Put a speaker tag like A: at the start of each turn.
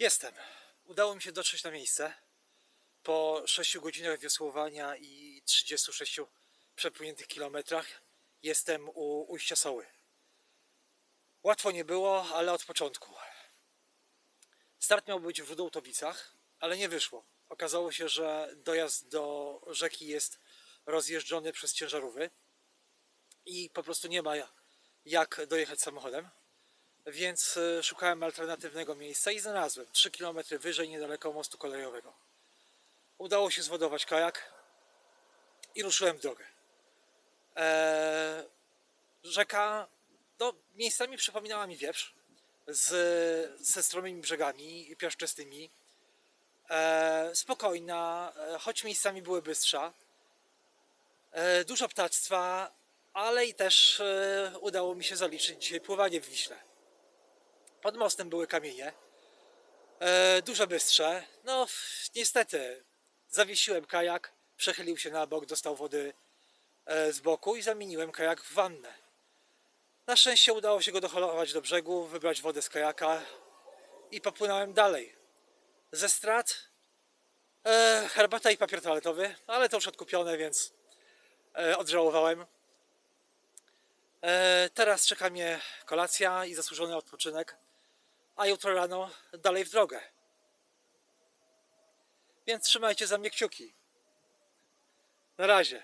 A: Jestem. Udało mi się dotrzeć na miejsce. Po 6 godzinach wiosłowania i 36 przepłyniętych kilometrach jestem u ujścia Soły. Łatwo nie było, ale od początku. Start miał być w Rudołtowicach, ale nie wyszło. Okazało się, że dojazd do rzeki jest rozjeżdżony przez ciężarówki i po prostu nie ma jak dojechać samochodem. Więc y, szukałem alternatywnego miejsca i znalazłem 3 km wyżej, niedaleko mostu kolejowego. Udało się zwodować kajak i ruszyłem w drogę. Eee, rzeka no, miejscami przypominała mi wieprz z, ze stromymi brzegami piaszczystymi. Eee, spokojna, e, choć miejscami były bystrza. E, dużo ptactwa, ale i też e, udało mi się zaliczyć dzisiaj pływanie w Wiśle. Pod mostem były kamienie, e, duże bystrze. No, niestety, zawiesiłem kajak, przechylił się na bok, dostał wody e, z boku i zamieniłem kajak w wannę. Na szczęście udało się go doholować do brzegu, wybrać wodę z kajaka i popłynąłem dalej. Ze strat e, herbata i papier toaletowy, ale to już odkupione, więc e, odżałowałem. E, teraz czeka mnie kolacja i zasłużony odpoczynek, a jutro rano dalej w drogę. Więc trzymajcie za mnie kciuki. Na razie.